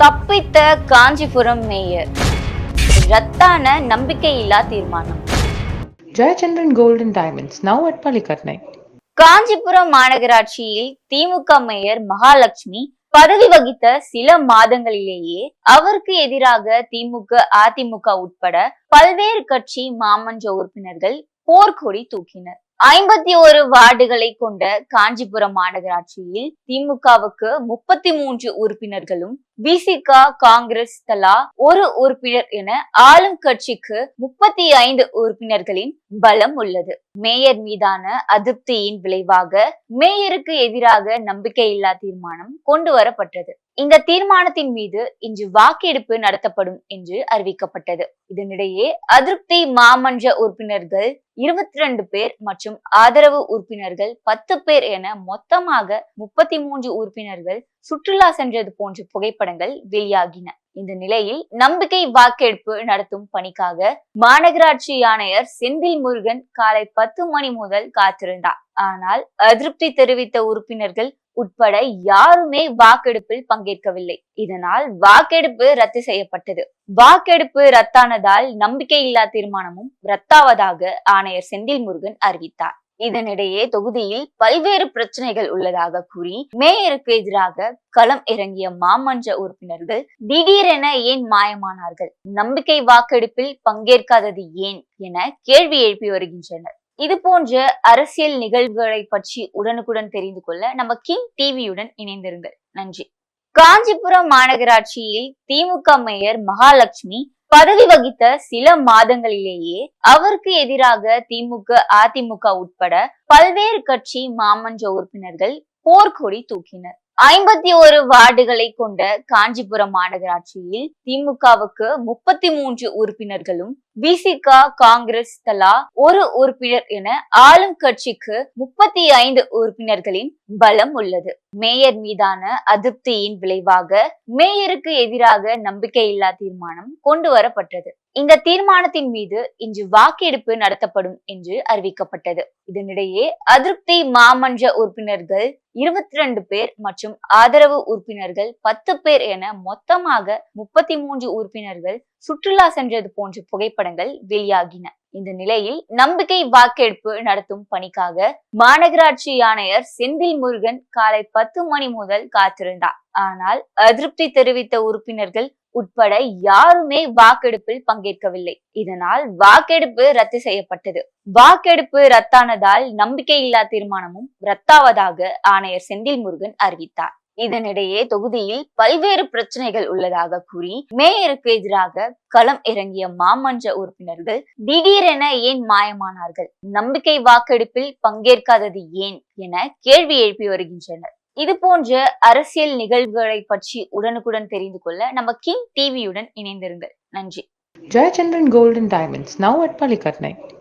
தப்பித்த Kanchipuram mayor. ரத்தான நம்பிக்கையில்லா தீர்மானம். Gold and Diamonds, now at Palikatnai. Kanchipuram மாநகராட்சியில் திமுக மேயர் மகாலட்சுமி பதவி வகித்த சில மாதங்களிலேயே அவருக்கு எதிராக திமுக அதிமுக உட்பட பல்வேறு கட்சி மாமன்ற உறுப்பினர்கள் போர்க்கொடி தூக்கினர். ஐம்பத்தி ஒரு வார்டுகளை கொண்ட காஞ்சிபுரம் மாநகராட்சியில் திமுகவுக்கு முப்பத்தி மூன்று உறுப்பினர்களும் விசிகா காங்கிரஸ் தலா ஒரு உறுப்பினர் என ஆளும் கட்சிக்கு முப்பத்தி ஐந்து உறுப்பினர்களின் பலம் உள்ளது. மேயர் மீதான அதிருப்தியின் விளைவாக மேயருக்கு எதிராக நம்பிக்கையில்லா தீர்மானம் கொண்டு வரப்பட்டது. இந்த தீர்மானத்தின் மீது இன்று வாக்கெடுப்பு நடத்தப்படும் என்று அறிவிக்கப்பட்டது. இதனிடையே அதிருப்தி மாமன்ற உறுப்பினர்கள் இருபத்தி ரெண்டு பேர் மற்றும் ஆதரவு உறுப்பினர்கள் பத்து பேர் என மொத்தமாக முப்பத்தி மூன்று உறுப்பினர்கள் சுற்றுலா சென்றது போன்ற புகைப்படம் புகைப்படங்கள் வெளியாகின. இந்த நிலையில் நம்பிக்கை வாக்கெடுப்பு நடத்தும் பணிக்காக மாநகராட்சி ஆணையர் செந்தில் முருகன் காலை பத்து மணி முதல் காத்திருந்தார். ஆனால் அதிருப்தி தெரிவித்த உறுப்பினர்கள் உட்பட யாருமே வாக்கெடுப்பில் பங்கேற்கவில்லை. இதனால் வாக்கெடுப்பு ரத்து செய்யப்பட்டது. வாக்கெடுப்பு ரத்தானதால் நம்பிக்கையில்லா தீர்மானமும் ரத்தாவதாக ஆணையர் செந்தில் முருகன் அறிவித்தார். இதனிடையே தொகுதியில் பல்வேறு பிரச்சனைகள் உள்ளதாக கூறி மேயருக்கு எதிராக களம் இறங்கிய மாமன்ற உறுப்பினர்கள் திடீரென ஏன் மாயமானார்கள்? நம்பிக்கை வாக்கெடுப்பில் பங்கேற்காதது ஏன் என கேள்வி எழுப்பி வருகின்றனர். இது போன்ற அரசியல் நிகழ்வுகளை பற்றி உடனுக்குடன் தெரிந்து கொள்ள நம்ம கிங் டிவியுடன் இணைந்திருங்கள். நன்றி. காஞ்சிபுரம் மாநகராட்சியில் திமுக மேயர் மகாலட்சுமி பதவி வகித்த சில மாதங்களிலேயே அவருக்கு எதிராக திமுக அதிமுக உட்பட பல்வேறு கட்சி மாமன்ற உறுப்பினர்கள் போர்க்கொடி தூக்கினர். ஐம்பத்தி ஒரு வார்டுகளை கொண்ட காஞ்சிபுரம் மாநகராட்சியில் திமுகவுக்கு முப்பத்தி மூன்று உறுப்பினர்களும் பிசிக காங்கிரஸ் தலா ஒரு உறுப்பினர் என ஆளும் கட்சிக்கு முப்பத்தி ஐந்து உறுப்பினர்களின் பலம் உள்ளது. மேயர் மீதான அதிருப்தியின் விளைவாக மேயருக்கு எதிராக நம்பிக்கையில்லா தீர்மானம் கொண்டு வரப்பட்டது இந்த தீர்மானத்தின் மீது இன்று வாக்கெடுப்பு நடத்தப்படும் என்று அறிவிக்கப்பட்டது. இதனிடையே அதிருப்தி மாமன்ற உறுப்பினர்கள் இருபத்தி ரெண்டு பேர் மற்றும் ஆதரவு உறுப்பினர்கள் பத்து பேர் என மொத்தமாக முப்பத்தி மூன்று உறுப்பினர்கள் சுற்றுலா சென்றது போன்ற புகைப்படங்கள் வெளியாகின. இந்த நிலையில் நம்பிக்கை வாக்கெடுப்பு நடத்தும் பணிக்காக மாநகராட்சி ஆணையர் செந்தில் முருகன் காலை பத்து மணி முதல் காத்திருந்தார். ஆனால் அதிருப்தி தெரிவித்த உறுப்பினர்கள் உட்பட யாருமே வாக்கெடுப்பில் பங்கேற்கவில்லை. இதனால் வாக்கெடுப்பு ரத்து செய்யப்பட்டது. வாக்கெடுப்பு ரத்தானதால் நம்பிக்கையில்லா தீர்மானமும் ரத்தாவதாக ஆணையர் ஆணையர் செந்தில் முருகன் அறிவித்தார். இதனிடையே தொகுதியில் பல்வேறு பிரச்சனைகள் உள்ளதாக கூறி மேயருக்கு எதிராக களம் இறங்கிய மாமன்ற உறுப்பினர்கள் திடீரென ஏன் மாயமானார்கள்? நம்பிக்கை வாக்கெடுப்பில் பங்கேற்காதது ஏன்? என கேள்வி எழுப்பி வருகின்றனர். இது போன்ற அரசியல் நிகழ்வுகளை பற்றி உடனுக்குடன் தெரிந்து கொள்ள நம்ம கிங் டிவியுடன் இணைந்திருங்கள். நன்றி. Jayachandran golden diamonds now now at